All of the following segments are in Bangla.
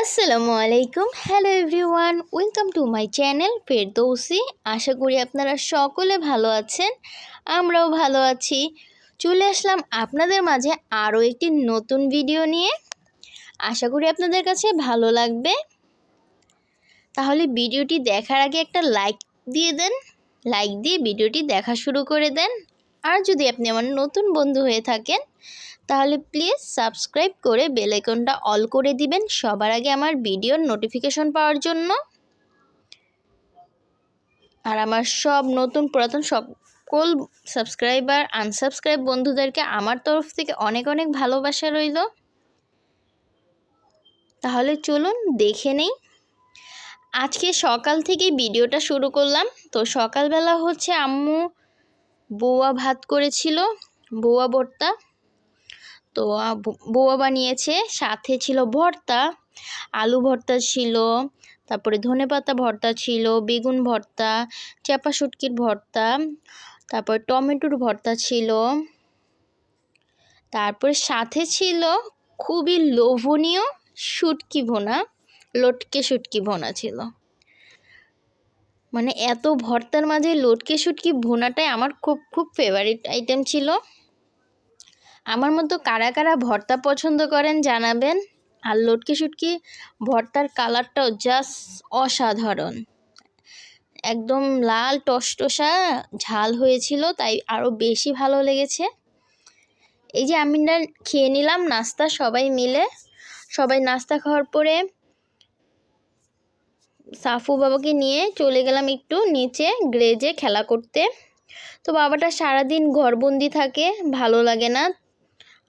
আসসালামু আলাইকুম। Hello everyone welcome to my channel Ferdousi আশা করি আপনারা সকলে ভালো আছেন, আমরাও ভালো আছি। চলে আসলাম আপনাদের মাঝে আরও একটি নতুন ভিডিও নিয়ে। আশা করি আপনাদের কাছে ভালো লাগবে। তাহলে ভিডিওটি দেখার আগে একটা লাইক দিয়ে দেন। লাইক দিয়ে ভিডিওটি দেখা শুরু করে দেন। আর যদি আপনি আমার নতুন বন্ধু হয়ে থাকেন তাহলে প্লিজ সাবস্ক্রাইব করে বেলাইকনটা অল করে দিবেন সবার আগে আমার ভিডিওর নোটিফিকেশন পাওয়ার জন্য। আর আমার সব নতুন পুরাতন সকল সাবস্ক্রাইবার আনসাবস্ক্রাইব বন্ধুদেরকে আমার তরফ থেকে অনেক অনেক ভালোবাসা রইল। তাহলে চলুন দেখে নেই। আজকে সকাল থেকেই ভিডিওটা শুরু করলাম। তো সকালবেলা হচ্ছে আম্মু বৌয়া ভাত করেছিল, বৌয়া ভর্তা। তো বৌয়া বানিয়েছে, সাথে ছিল ভর্তা, আলু ভর্তা ছিল, তারপরে ধনে পাতা ভর্তা ছিল, বেগুন ভর্তা চাপা শুটকির ভর্তা, তারপর টমেটোর ভর্তা ছিল। তারপর সাথে ছিল খুবই লোভনীয় শুটকি ভোনা, লটকে শুটকি ভোনা ছিল। মানে এত ভর্তার মাঝে লটকে শুটকি ভুনাটাই আমার খুব খুব ফেভারিট আইটেম ছিল। আমার মতো কারা কারা ভর্তা পছন্দ করেন জানাবেন। আর লটকি শুটকি ভর্তার কালারটাও জাস্ট অসাধারণ। একদম লাল টসটসা, ঝাল হয়েছিল, তাই আরও বেশি ভালো লেগেছে। এই যে আমি না খেয়ে নিলাম, নাস্তা সবাই মিলে। সবাই নাস্তা খাওয়ার পরে সাফু বাবাকে নিয়ে চলে গেলাম একটু নিচে গ্রেজে খেলা করতে। তো বাবাটা সারাদিন ঘরবন্দি থাকে, ভালো লাগে না।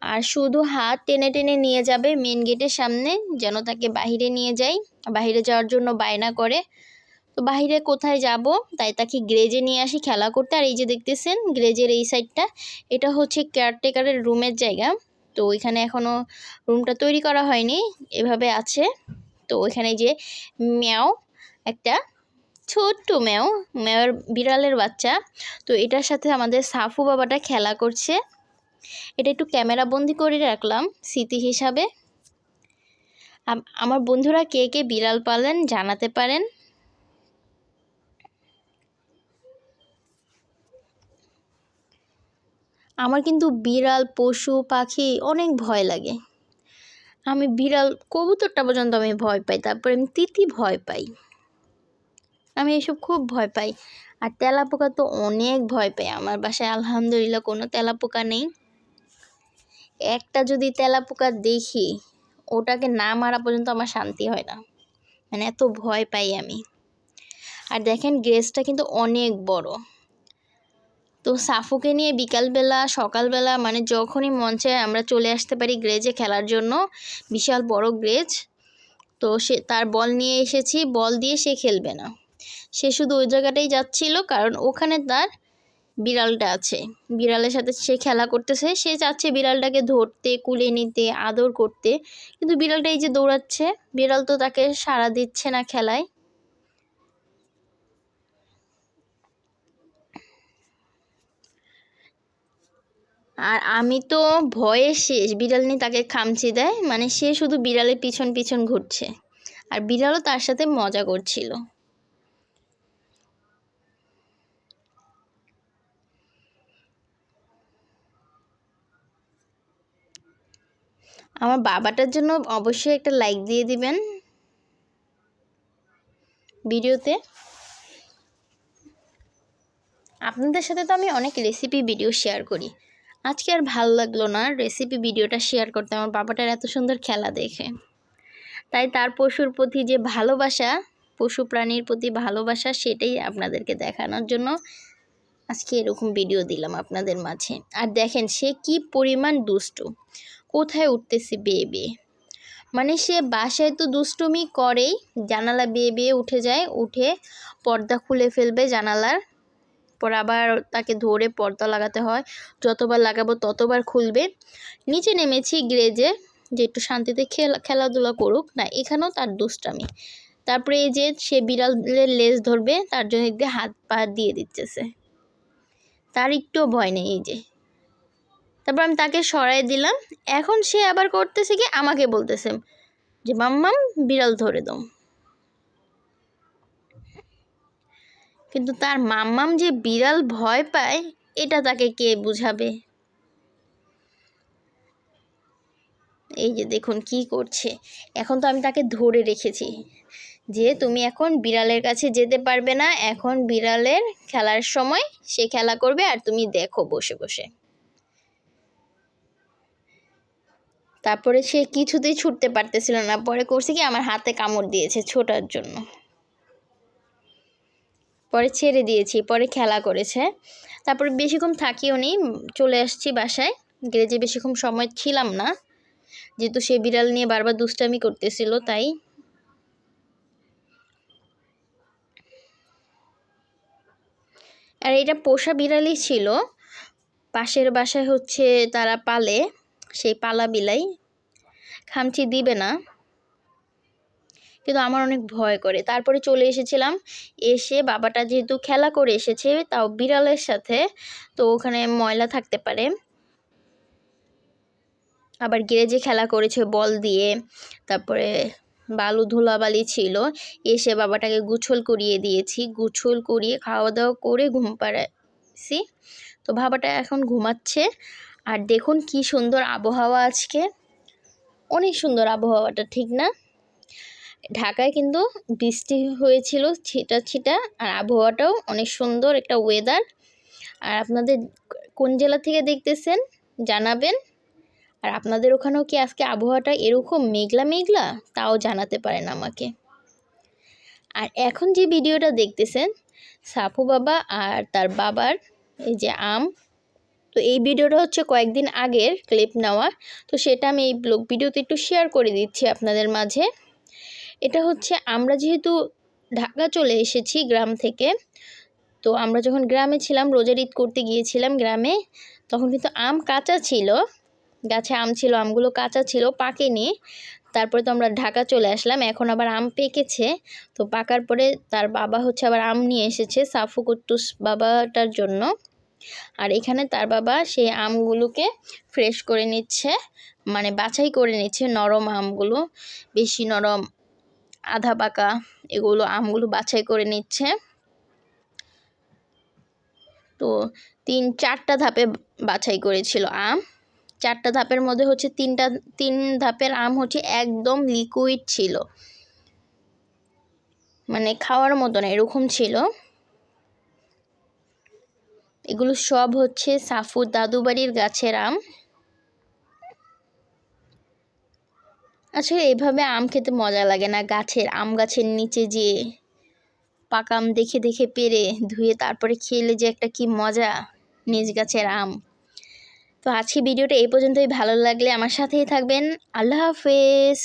আর শুধু হাত টেনে টেনে নিয়ে যাবে মেন গেটের সামনে, যেন তাকে বাহিরে নিয়ে যাই বাহিরে যাওয়ার জন্য বায়না করে। তো বাহিরে কোথায় যাব? তাই তাকে গ্রেজে নিয়ে আসি খেলা করতে। আর এই যে দেখতেছেন গ্রেজের এই সাইডটা এটা হচ্ছে কেয়ারটেকারের রুমের জায়গা। তো ওইখানে এখনও রুমটা তৈরি করা হয়নি, এভাবে আছে। তো ওইখানে যে ম্যাও, একটা ছোট্ট ম্যাও ম্যাওয়ের বিড়ালের বাচ্চা। তো এটার সাথে আমাদের সাফু বাবাটা খেলা করছে। এটা একটু ক্যামেরা বন্দি করে রাখলাম, স্মৃতি হিসাবে। আমার বন্ধুরা কে কে বিড়াল পালেন জানাতে পারেন। আমার কিন্তু বিড়াল, পশু, পাখি অনেক ভয় লাগে। আমি বিড়াল, কবুতরটা পর্যন্ত আমি ভয় পাই, তারপরে আমি তিতি ভয় পাই। আমি এসব খুব ভয় পাই। আর তেলাপোকা তো অনেক ভয় পাই। আমার বাসায় আলহামদুলিল্লাহ কোনো তেলাপোকা নেই। একটা যদি তেলাপোকা দেখি, ওটাকে না মারা পর্যন্ত আমার শান্তি হয় না। মানে এত ভয় পাই আমি। আর দেখেন গ্রেসটা কিন্তু অনেক বড়। তো সাফুকে নিয়ে বিকালবেলা, সকালবেলা মানে যখনই মঞ্চে আমরা চলে আসতে পারি গ্রেজে খেলার জন্য। বিশাল বড় গ্রেজ। তো সে, তার বল নিয়ে এসেছি, বল দিয়ে সে খেলবে না। সে শুধু ওই জায়গাটাই যাচ্ছিল, কারণ ওখানে তার বিড়ালটা আছে। বিড়ালের সাথে সে খেলা করতেছে। সে চাচ্ছে বিড়ালটাকে ধরতে, কুলে নিতে, আদর করতে। কিন্তু বিড়ালটা এই যে দৌড়াচ্ছে, বিড়াল তো তাকে সাড়া দিচ্ছে না খেলায়। আর আমি তো ভয়ে শেষ। বিড়াল নিয়ে তাকে খামচি দেয়। মানে সে শুধু বিড়ালের পিছন পিছন ঘুরছে। আর বিড়ালও তার সাথে মজা করছিল। আমার বাবাটার জন্য অবশ্যই একটা লাইক দিয়ে দিবেন ভিডিওতে। আপনাদের সাথে তো আমি অনেক রেসিপি ভিডিও শেয়ার করি। আজকে আর ভালো লাগল না রেসিপি ভিডিওটা শেয়ার করতে, আমার বাবাটার এত সুন্দর খেলা দেখে। তাই তার পশুর প্রতি যে ভালোবাসা, পশু প্রাণীর প্রতি ভালোবাসা, সেটাই আপনাদেরকে দেখানোর জন্য আজকে এরকম ভিডিও দিলাম আপনাদের মাঝে। আর দেখেন সে কি পরিমাণ দুষ্টু। কোথায় উঠতেছে বেয়ে বেয়ে? মানে সে বাসায় তো দুষ্টুমি করেই জানালা বেয়ে বেয়ে উঠে যায়, উঠে পর্দা খুলে ফেলবে জানালার। পর আবার তাকে ধরে পর্দা লাগাতে হয়, যতবার লাগাবো ততবার খুলবে। নিচে নেমেছি গ্রেজে, যে একটু শান্তিতে খেলা, খেলাধুলা করুক। না, এখানেও তার দুষ্টামি। তারপরে এই যে সে বিড়ালের লেজ ধরবে, তার জন্য হাত পা দিয়ে দিচ্ছে তার একটুও ভয় নেই এই যে। তারপর আমি তাকে সরাই দিলাম। এখন সে আবার করতেছে কি? আমাকে বলতেছে যে মাম্মাম বিড়াল ধরে দাও। কিন্তু তার মাম্মাম যে বিড়াল ভয় পায়, এটা তাকে কে বুঝাবে? এই যে দেখুন কি করছে। এখন তো আমি তাকে ধরে রেখেছি যে, তুমি এখন বিড়ালের কাছে যেতে পারবে না। এখন বিড়ালের খেলার সময় সে খেলা করবে আর তুমি দেখো বসে বসে। তারপরে সে কিছুতেই ছুটতে পারতেছিল না। পরে করছে কি, আমার হাতে কামড় দিয়েছে ছোটার জন্য। পরে ছেড়ে দিয়েছি, পরে খেলা করেছে। তারপরে বেশিক্ষণ থাকিও নি, চলে আসছি বাসায়। গ্রেজে বেশিক্ষণ সময় ছিলাম না, যেহেতু সে বিড়াল নিয়ে বারবার দুষ্টামি করতেছিল, তাই আর এটা পোষা বিড়ালই ছিল। পাশের বাসায় হচ্ছে তারা পালে। সেই পালা বিলাই খামচি দিবে না। কিন্তু আমার অনেক ভয় করে। তারপরে চলে এসেছিলাম। এসে বাবাটা যেহেতু খেলা করে এসেছে, তাও বিড়ালের সাথে, তো ওখানে ময়লা থাকতে পারে। আবার গ্যারেজে খেলা করেছে বল দিয়ে। তারপরে বালু ধুলাবালি ছিল। এসে বাবাটাকে গুছল করিয়ে দিয়েছি। গুছল করিয়ে খাওয়া দাওয়া করে ঘুম পাড়াইছি। তো বাবাটা এখন ঘুমাচ্ছে। আর দেখুন কি সুন্দর আবহাওয়া আজকে। অনেক সুন্দর আবহাওয়াটা, ঠিক না? ঢাকায় কিন্তু বৃষ্টি হয়েছিল ছিটা ছিটা, আর আবহাওয়াটাও অনেক সুন্দর একটা ওয়েদার আর আপনাদের কোন জেলা থেকে দেখতেছেন জানাবেন। আর আপনাদের ওখানেও কি আজকে আবহাওয়াটা এরকম মেঘলা মেঘলা? তাও জানাতে পারেন আমাকে। আর এখন যে ভিডিওটা দেখতেছেন, সাফু বাবা আর তার বাবার, এই যে আম তো এই ভিডিওটা হচ্ছে কয়েকদিন আগের ক্লিপ নেওয়া। তো সেটা আমি এই ব্লগ ভিডিওতে একটু শেয়ার করে দিচ্ছি আপনাদের মাঝে। এটা হচ্ছে আমরা যেহেতু ঢাকা চলে এসেছি গ্রাম থেকে, তো আমরা যখন গ্রামে ছিলাম রোজার ঈদ করতে গিয়েছিলাম গ্রামে, তখন কিন্তু আম কাঁচা ছিল। গাছে আম ছিল, আমগুলো কাঁচা ছিল, পাকেনি। তারপরে তো আমরা ঢাকা চলে আসলাম, এখন আবার আম পেকেছে। তো পাকার পরে তার বাবা হচ্ছে আবার আম নিয়ে এসেছে সাফু কুট্টুস বাবাটার জন্য। আর এখানে তার বাবা সেই আমগুলোকে ফ্রেশ করে নিচ্ছে মানে বাছাই করে নিচ্ছে নরম আমগুলো, বেশি নরম আধা পাকা এগুলো আমগুলো বাছাই করে নিচ্ছে। তো তিন, চারটা ধাপে বাছাই করেছিল আম। চারটা ধাপের মধ্যে হচ্ছে তিনটা, তিন ধাপের আম হচ্ছে একদম লিকুইড ছিল। মানে খাওয়ার মতো না এরকম ছিল। এগুলো সব হচ্ছে সাফুর দাদু বাড়ির গাছের আম। আসলে এভাবে আম খেতে মজা লাগে না। গাছের আম গাছের নিচে যে পাকা আম দেখে দেখে পেরে ধুয়ে তারপরে খেলে যে একটা কি মজা নিজ গাছের আম। তো আজকে ভিডিওটা এই পর্যন্তই। ভালো লাগলে আমার সাথেই থাকবেন। আল্লাহ হাফেজ।